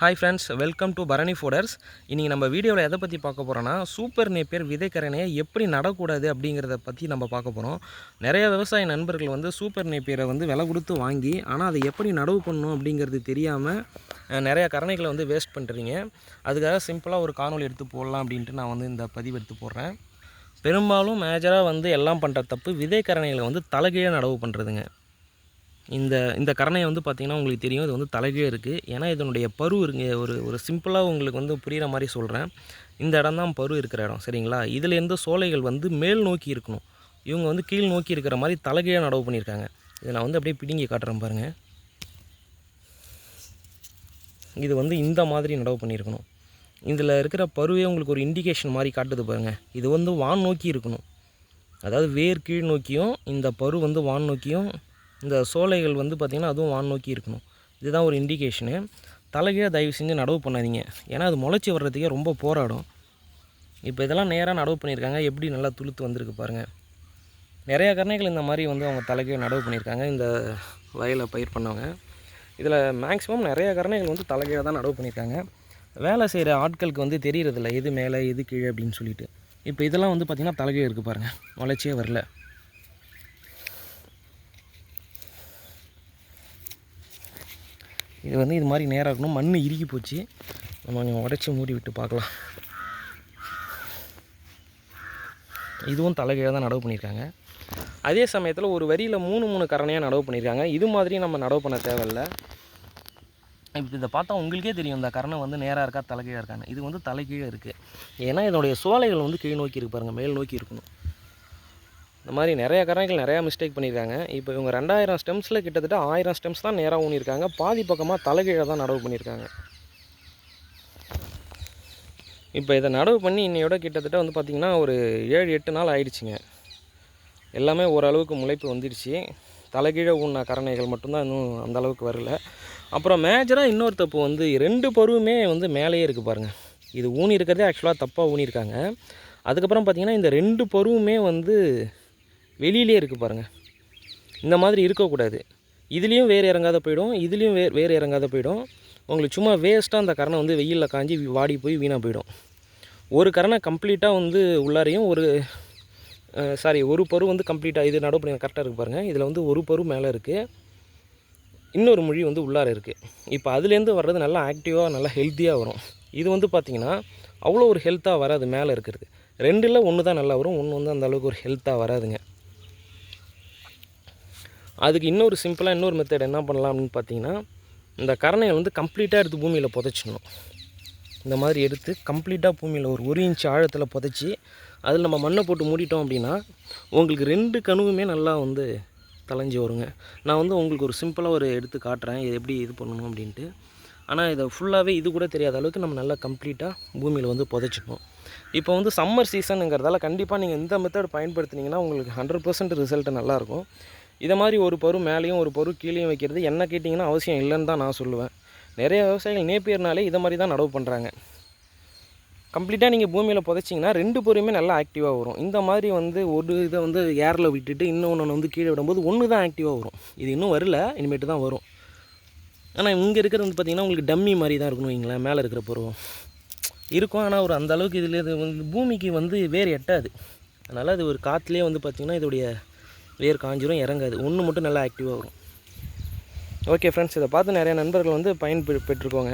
Hi friends welcome to Bharani ஃபோடர்ஸ் இன்றைக்கி நம்ம வீடியோவில் எதை பற்றி பார்க்க போகிறோன்னா சூப்பர் நேப்பியர் விதைக்கரணையை எப்படி நடக்கூடாது அப்படிங்கிறத பற்றி நம்ம பார்க்க போகிறோம் நிறைய விவசாய நண்பர்கள் வந்து சூப்பர் நேப்பியரை வந்து விலை கொடுத்து வாங்கி ஆனால் அதை எப்படி நடவு பண்ணணும் அப்படிங்கிறது தெரியாமல் நிறையா கரணைகளை வந்து வேஸ்ட் பண்ணுறீங்க அதுக்காக சிம்பிளாக ஒரு காணொலி எடுத்து போடலாம் அப்படின்ட்டு நான் வந்து இந்த பதிவு எடுத்து போடுறேன். பெரும்பாலும் மேஜராக வந்து எல்லாம் பண்ணுற தப்பு விதைக்கரணைகளை வந்து தலைகீழ நடவு பண்ணுறதுங்க இந்த இந்த கரணையை வந்து பார்த்திங்கன்னா உங்களுக்கு தெரியும். இது வந்து தலைகீழே இருக்குது ஏன்னா இதனுடைய பரு இருங்க ஒரு ஒரு சிம்பிளாக உங்களுக்கு வந்து புரிகிற மாதிரி சொல்கிறேன் இந்த இடம் தான் பரு இருக்கிற இடம் சரிங்களா? இதுலேருந்து சோலைகள் வந்து மேல் நோக்கி இருக்கணும். இவங்க வந்து கீழ் நோக்கி இருக்கிற மாதிரி தலைகீழ நடவு பண்ணியிருக்காங்க. இதை நான் வந்து அப்படியே பிடுங்கி காட்டுறேன் பாருங்கள் இது வந்து இந்த மாதிரி நடவு பண்ணியிருக்கணும். இதில் இருக்கிற பருவே உங்களுக்கு ஒரு இண்டிகேஷன் மாதிரி காட்டுது பாருங்கள் இது வந்து வான் நோக்கி இருக்கணும். அதாவது வேர் கீழ் நோக்கியும் இந்த பரு வந்து வான் நோக்கியும் இந்த சோலைகள் வந்து பார்த்திங்கன்னா அதுவும் வான் நோக்கி இருக்கணும். இதுதான் ஒரு இண்டிகேஷனு தலைகீழே தயவு செஞ்சு நடவு பண்ணாதீங்க. ஏன்னா அது முளைச்சி வர்றதுக்கே ரொம்ப போராடும். இப்போ இதெல்லாம் நேராக நடவு பண்ணியிருக்காங்க. எப்படி நல்லா துளுத்து வந்திருக்கு பாருங்கள் நிறையா கருணைகள் இந்த மாதிரி வந்து அவங்க தலைகீழே நடவு பண்ணியிருக்காங்க. இந்த வயலை பயிர் பண்ணவங்க. இதில் மேக்ஸிமம் நிறைய கருணைகள் வந்து தலைகீழே தான் நடவு பண்ணியிருக்காங்க. வேலை செய்கிற ஆட்களுக்கு வந்து தெரியறதில்ல. எது மேலே எது கீழே அப்படின்னு சொல்லிட்டு. இப்போ இதெல்லாம் வந்து பார்த்திங்கன்னா தலைகீழே இருக்குது பாருங்கள் முளைச்சியே வரல. இது வந்து இது மாதிரி நேராக இருக்கணும். மண் இறுகி போச்சு. நம்ம கொஞ்சம் உடச்சி மூடி விட்டு பார்க்கலாம். இதுவும் தலைகீழாக தான் நடவு பண்ணியிருக்காங்க. அதே சமயத்தில் ஒரு வரியில் மூணு மூணு கரணையாக நடவு பண்ணியிருக்காங்க. இது மாதிரி நம்ம நடவு பண்ண தேவையில்ல. இப்போ இதை பார்த்தா உங்களுக்கே தெரியும். இந்த கரணை வந்து நேராக இருக்கா தலைகீழ இருக்கான்னு. இது வந்து தலைகீழ இருக்குது ஏன்னா இதனுடைய சோலைகள் வந்து கீழ் நோக்கி இருக்கு பாருங்கள் மேல் நோக்கி இருக்கணும். இந்த மாதிரி நிறைய கரணைகள் நிறையா மிஸ்டேக் பண்ணியிருக்காங்க. இப்போ இவங்க ரெண்டாயிரம் ஸ்டெம்ஸில் கிட்டத்தட்ட ஆயிரம் ஸ்டெம்ஸ் தான் நேராக ஊனியிருக்காங்க. பாதி பக்கமாக தலைகீழே தான் நடவு பண்ணியிருக்காங்க. இப்போ இதை நடவு பண்ணி இன்னையோட கிட்டத்தட்ட வந்து பார்த்திங்கன்னா ஒரு ஏழு எட்டு நாள் ஆயிடுச்சுங்க. எல்லாமே ஓரளவுக்கு முளைப்பு வந்துடுச்சு. தலைகீழே ஊன கரணைகள் மட்டும்தான் இன்னும் அந்த அளவுக்கு வரல. அப்புறம் மேஜராக இன்னொரு தப்பு வந்து ரெண்டு பருவமே வந்து மேலேயே இருக்குது பாருங்கள் இது ஊனி இருக்கிறதே ஆக்சுவலாக தப்பாக ஊனியிருக்காங்க. அதுக்கப்புறம் பார்த்திங்கன்னா இந்த ரெண்டு பருவமே வந்து வெளியிலே இருக்குது பாருங்கள் இந்த மாதிரி இருக்கக்கூடாது. இதுலேயும் வேறு இறங்காத போயிடும் இதுலேயும் வே வேறு இறங்காத போயிடும். உங்களுக்கு சும்மா வேஸ்ட்டாக அந்த கரணை வந்து வெயிலில் காஞ்சி வாடி போய் வீணாக போயிடும். ஒரு கரணை கம்ப்ளீட்டாக வந்து உள்ளாரையும் ஒரு சாரி ஒரு பரு வந்து கம்ப்ளீட்டாக இது நடவு பண்ணி கரெக்டாக இருக்குது பாருங்கள் இதில் வந்து ஒரு பரு மேலே இருக்குது இன்னொரு மொழி வந்து உள்ளார இருக்குது இப்போ அதுலேருந்து வர்றது நல்லா ஆக்டிவாக நல்லா ஹெல்த்தியாக வரும். இது வந்து பார்த்திங்கன்னா அவ்வளோ ஒரு ஹெல்த்தாக வராது மேலே இருக்கிறது. ரெண்டில் ஒன்று தான் நல்லா வரும் ஒன்று வந்து அந்தளவுக்கு ஒரு ஹெல்த்தாக வராதுங்க. அதுக்கு இன்னொரு சிம்பிளாக இன்னொரு மெத்தட் என்ன பண்ணலாம் அப்படின்னு பார்த்தீங்கன்னா இந்த கரணையை வந்து கம்ப்ளீட்டாக எடுத்து பூமியில் புதைச்சிடணும். இந்த மாதிரி எடுத்து கம்ப்ளீட்டாக பூமியில் ஒரு ஒரு இன்ச் ஆழத்தில் புதைச்சி அதில் நம்ம மண்ணை போட்டு மூடிட்டோம் அப்படின்னா உங்களுக்கு ரெண்டு கணுவுமே நல்லா வந்து தலைஞ்சி வருங்க. நான் வந்து உங்களுக்கு ஒரு சிம்பிளாக ஒரு எடுத்து காட்டுறேன் இது எப்படி இது பண்ணணும் அப்படின்ட்டு. ஆனால் இதை ஃபுல்லாகவே இது கூட தெரியாத அளவுக்கு நம்ம நல்லா கம்ப்ளீட்டாக பூமியில் வந்து புதைச்சிப்போம் இப்போ வந்து சம்மர் சீசனுங்கிறதால கண்டிப்பாக நீங்கள் இந்த மெத்தட் பயன்படுத்தினீங்கன்னா உங்களுக்கு ஹண்ட்ரட் பர்சன்ட் ரிசல்ட்டு நல்லாயிருக்கும் இதை மாதிரி ஒரு பரு மேலேயும் ஒரு பரு கீழேயும் வைக்கிறது என்ன கேட்டிங்கன்னா அவசியம் இல்லைன்னு தான் நான் சொல்லுவேன். நிறைய விவசாயிகள் நேப்பியர்னாலே இதை மாதிரி தான் நடவு பண்ணுறாங்க கம்ப்ளீட்டாக நீங்கள் பூமியில் புதைச்சிங்கன்னா ரெண்டு பொருமே நல்லா ஆக்டிவாக வரும். இந்த மாதிரி வந்து ஒரு இதை வந்து ஏரில் விட்டுட்டு இன்னொன்று வந்து கீழே விடும்போது ஒன்று தான் ஆக்டிவாக வரும். இது இன்னும் வரல இனிமேட்டு தான் வரும். ஆனால் இங்கே இருக்கிறது வந்து பார்த்திங்கன்னா உங்களுக்கு டம்மி மாதிரி தான் இருக்கணும் வைங்களேன் மேலே இருக்கிற பருவம். இருக்கும் ஆனால் ஒரு அந்த அளவுக்கு இதில் இது வந்து பூமிக்கு வந்து வேறு எட்டாது. அதனால் அது ஒரு காற்றுலேயே வந்து பார்த்திங்கன்னா இதோடைய வேர் காஞ்சிரும் இறங்காது. ஒன்று மட்டும் நல்லா ஆக்டிவாக வரும். ஓகே ஃப்ரெண்ட்ஸ் இதை பார்த்து நிறைய நண்பர்கள் வந்து பயன் பெற்றுக்கோங்க.